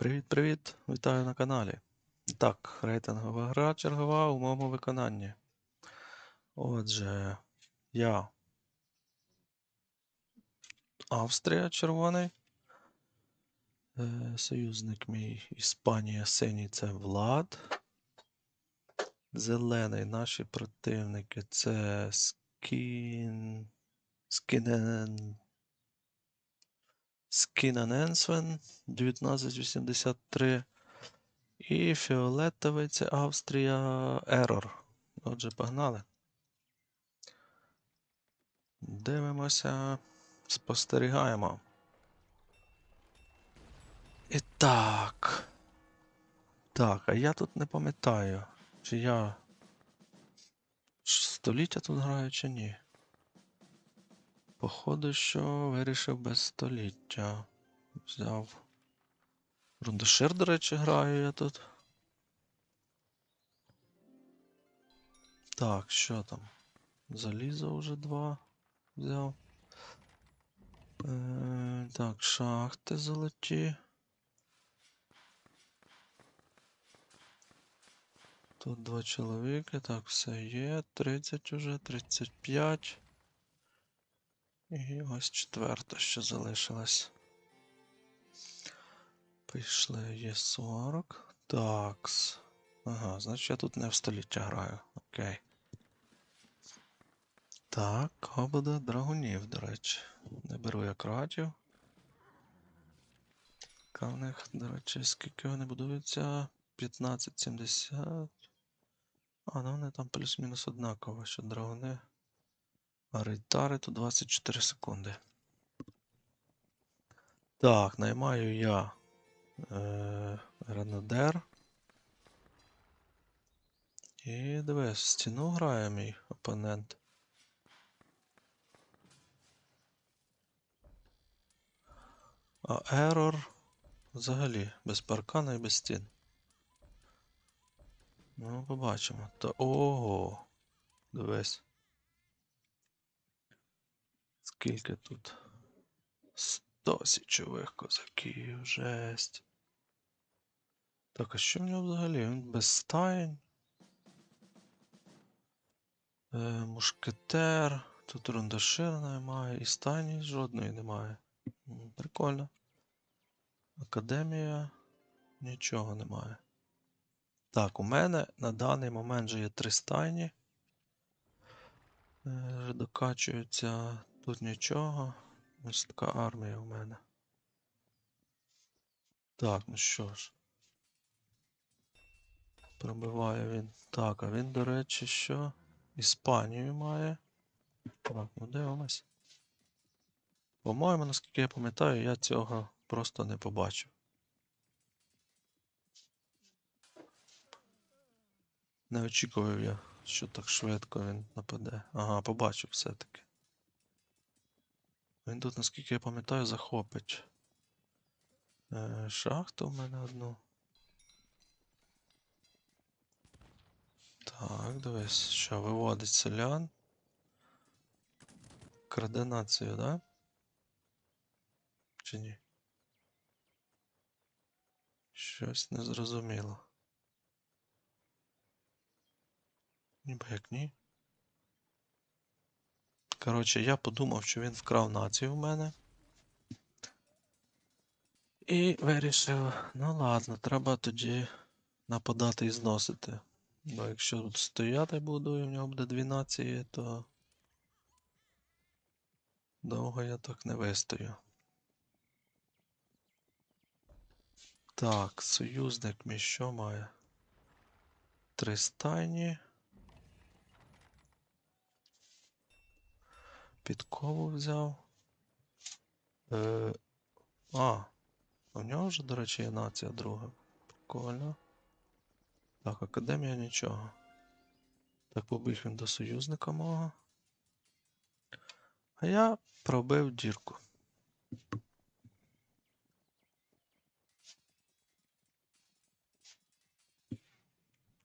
Привіт-привіт! Вітаю на каналі. Так, рейтингова гра чергова у моєму виконанні. Отже, я Австрія червоний. Е, Союзник мій Іспанія синій це Влад. Зелений наші противники це Скін. Скінен. Скінененсвен 1983. І фіолетовий це Австрія Error. Отже, погнали. Дивимося, спостерігаємо. І так. Так, а я тут не пам'ятаю, чи я століття тут граю, чи ні. Походу, що вирішив без століття. Взяв. Рундашир, до речі, граю я тут. Так, що там? Залізо вже два взяв. Е, так, шахти золоті. Тут два чоловіки. Так, все є. 30 уже, 35. І ось четверта ще залишилась. Пішли, є 40. Такс. Ага, значить я тут не в століття граю. Окей. Так, обода драгунів, до речі. Не беру я кратів. В них, до речі, скільки вони будуються? 1570. А, ну вони там плюс-мінус однаково, що драгуни. А рейтари то 24 секунди. Так, наймаю я е, Гренадер. І дивись, стіну грає мій опонент. А Error взагалі без паркана і без стін. Ну, побачимо. Та ого! Дивись. Скільки тут? 100 січових козаків, жесть. Так, а що в нього взагалі? Він без стаєнь. Е, мушкетер. Тут рундашир немає. І стайні жодної немає. Прикольно. Академія. Нічого немає. Так, у мене на даний момент вже є три стайні. Е, докачуються. Тут нічого. Ось така армія у мене. Так, ну що ж. Пробиває він. Так, а він, до речі, що? Іспанію має. Так, ну дивимось. По-моєму, наскільки я пам'ятаю, я цього просто не побачив. Не очікував я, що так швидко він нападе. Ага, побачив все-таки. Він тут, наскільки я пам'ятаю, захопить. Е, шахту в мене одну. Так, дивись, що виводить селян. Краде націю, да? Чи ні? Щось незрозуміло. Ніби як ні. Коротше, я подумав, що він вкрав націю в мене. І вирішив, ну ладно, треба тоді нападати і зносити. Бо якщо тут стояти буду і в нього буде дві нації, то довго я так не вистою. Так, союзник мій що має? Три стайні. Підкову взяв. Е, а, у нього вже, до речі, є нація друга. Прикольно. Так, академія нічого. Так, побіг він до союзника мого. А я пробив дірку.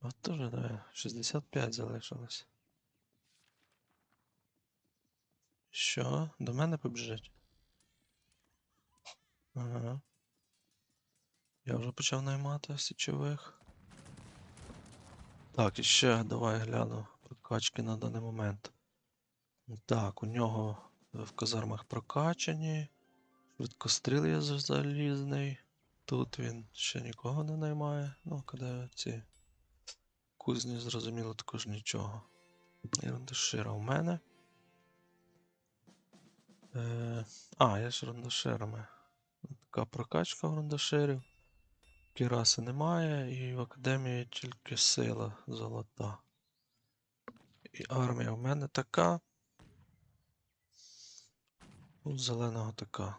От теж, да, 65 залишилось. Що? До мене побіжить? Ага. Я вже почав наймати січових. Так, і ще давай гляну прокачки на даний момент. Так, у нього в казармах прокачані. Швидкостріл є залізний. Тут він ще нікого не наймає. Ну, коли ці кузні, зрозуміло, також нічого. Ірундашира у мене. Е, а, я ж рундаширами. Така прокачка в рундаширів. Кіраси немає, і в академії тільки сила золота. І армія в мене така. Тут зеленого така.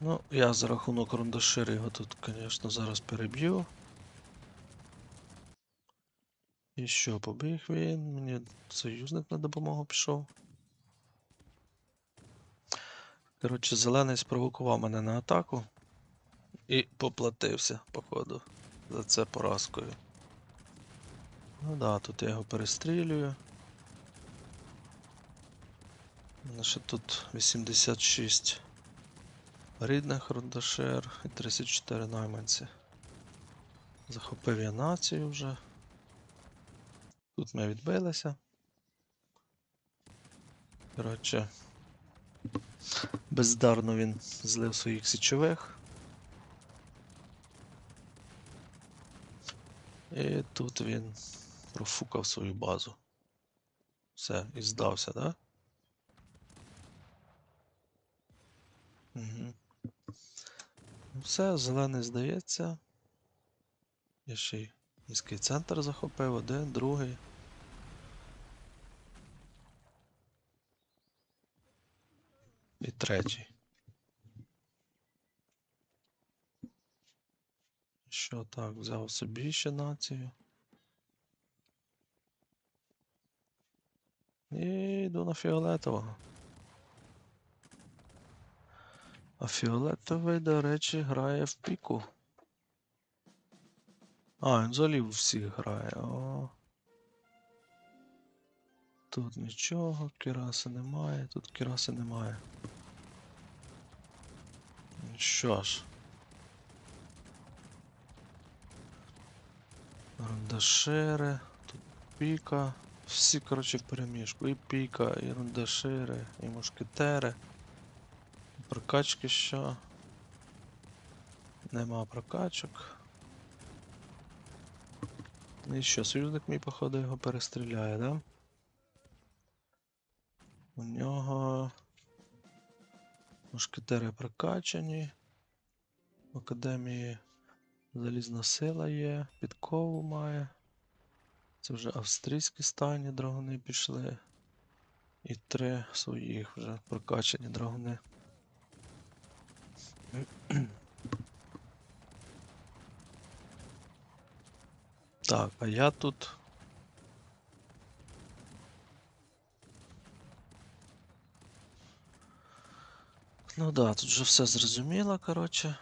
Ну, я за рахунок рундашири його тут, звісно, зараз переб'ю. І що, побіг він? Мені союзник на допомогу пішов. Коротше, зелений спровокував мене на атаку і поплатився, походу, за це поразкою. Ну да, тут я його перестрілюю. Ще тут 86 рідних рундашер і 34 найманці. Захопив я націю вже. Тут ми відбилися. Коротше, бездарно він злив своїх січових. І тут він профукав свою базу. Все, і здався, да? Угу. Все, зелений здається. Я ще й міський центр захопив, один, другий. І третій. Що так, взяв собі ще націю. І йду на фіолетового. А фіолетовий, до речі, грає в піку. А, він взагалі всіх грає. О. Тут нічого, кіраси немає, тут кіраси немає. Ну Що ж. Рундашири, тут піка. Всі, коротше, в переміжку. І піка, і рундашири, і мушкетери. Прокачки що? Нема прокачок. Ну І що, союзник мій, походу, його перестріляє, да? У нього мушкетери прокачані. В академії залізна сила є, підкову має. Це вже австрійські стані драгуни пішли. І три своїх вже прокачані драгуни. Так, а я тут. Ну да, тут вже все зрозуміло, коротше.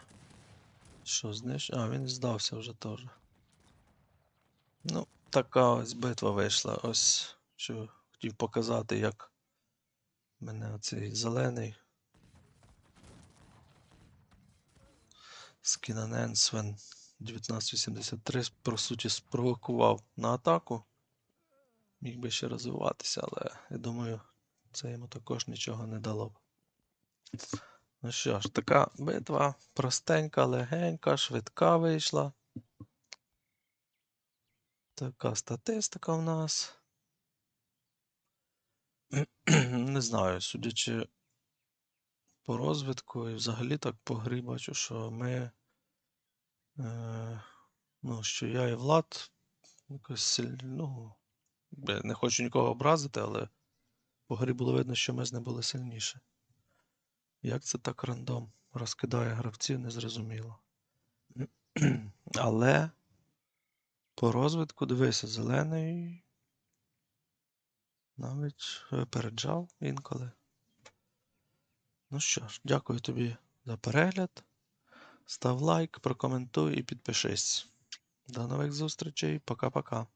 Що знищ... А, він здався вже теж. Ну, така ось битва вийшла. Ось що хотів показати, як мене оцей зелений. Скінанен Свен 1983 по суті спровокував на атаку. Міг би ще розвиватися, але я думаю, це йому також нічого не дало б. Ну що ж, така битва простенька, легенька, швидка вийшла. Така статистика в нас. Не знаю, судячи по розвитку і взагалі так по грі бачу, що ми. Е, ну, що я і Влад якось. Ну, не хочу нікого образити, але по грі було видно, що ми з ним були сильніші. Як це так рандом розкидає гравців, незрозуміло. Але по розвитку дивися, зелений навіть випереджав інколи. Ну що ж, дякую тобі за перегляд. Став лайк, прокоментуй і підпишись. До нових зустрічей. Пока-пока.